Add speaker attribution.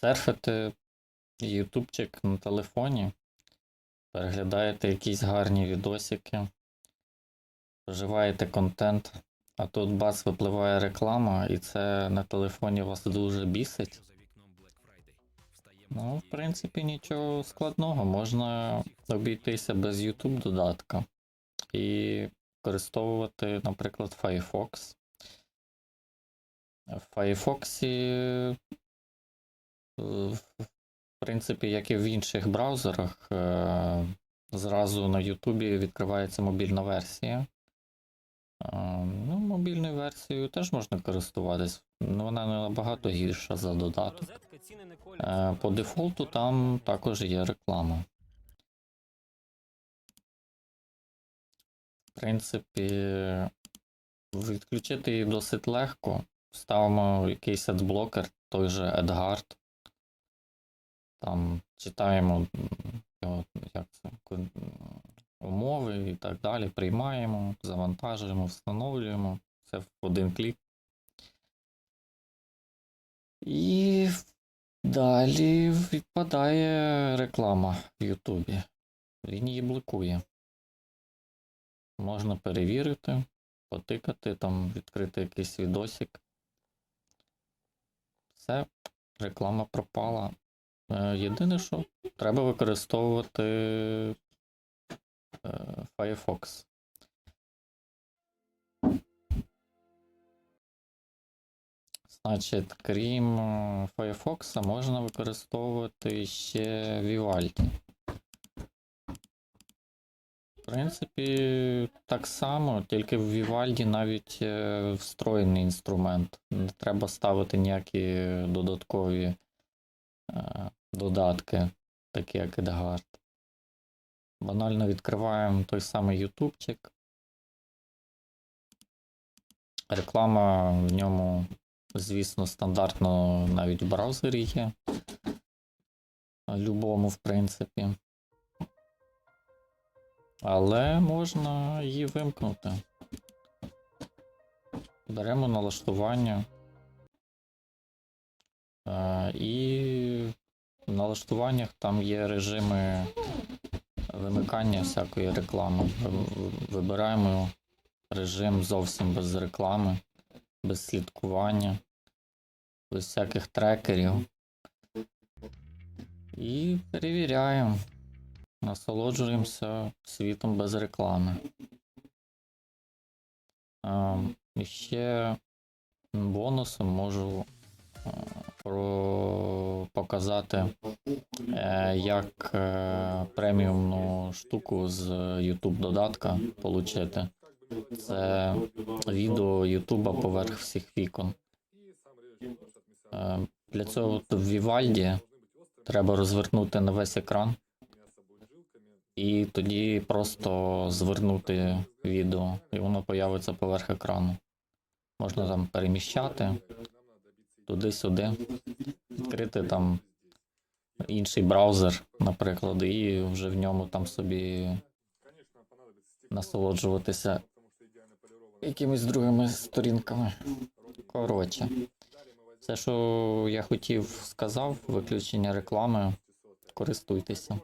Speaker 1: серфите ютубчик на телефоні, переглядаєте якісь гарні відосики, вживаєте контент, а тут бац випливає реклама, і це на телефоні вас дуже бісить. Ну, в принципі, нічого складного. Можна обійтися без YouTube додатка і використовувати, наприклад, Firefox. В Firefox, в принципі, як і в інших браузерах, е, зразу на YouTube відкривається мобільна версія. Е, Ну, мобільною версією теж можна користуватись, але вона не набагато гірша за додаток. Е. По дефолту там також є реклама. В принципі, відключити її досить легко. Ставимо якийсь адблокер, той же AdGuard. Там читаємо як це, умови і так далі. Приймаємо, завантажуємо, встановлюємо. Це в один клік. І Далі відпадає реклама в Ютубі. Він її блокує. Можна перевірити, потикати, там, відкрити якийсь відосик. Все, реклама пропала. Е, Єдине, що треба використовувати е, Firefox. Значить, крім е, Firefox, можна використовувати ще Vivaldi. В принципі, так само, тільки в Vivaldi навіть встроєний інструмент. Не треба ставити ніякі додаткові додатки, такі як EdGuard. Банально відкриваємо той самий ютубчик. Реклама в ньому Звісно, стандартно навіть в браузері є. Любому, в принципі. Але можна її вимкнути. Беремо налаштування. Е, І налаштуваннях там є режими вимикання всякої реклами. Вибираємо режим зовсім без реклами, без слідкування без всяких трекерів. І перевіряємо. Насолоджуємося світом без реклами. А, і ще бонусом можу е, про... показати, е, як е, преміумну штуку з YouTube додатка отримати. Це відео YouTube поверх всіх вікон. Е, Для цього в Vivaldi треба розвернути на весь екран і тоді просто звернути відео, і воно появиться поверх екрану. Можна там переміщати туди-сюди, відкрити там інший браузер, наприклад, і вже в ньому там собі насолоджуватися якимись другими сторінками. Коротше. Все, що я хотів, сказав, виключення реклами. Користуйтеся.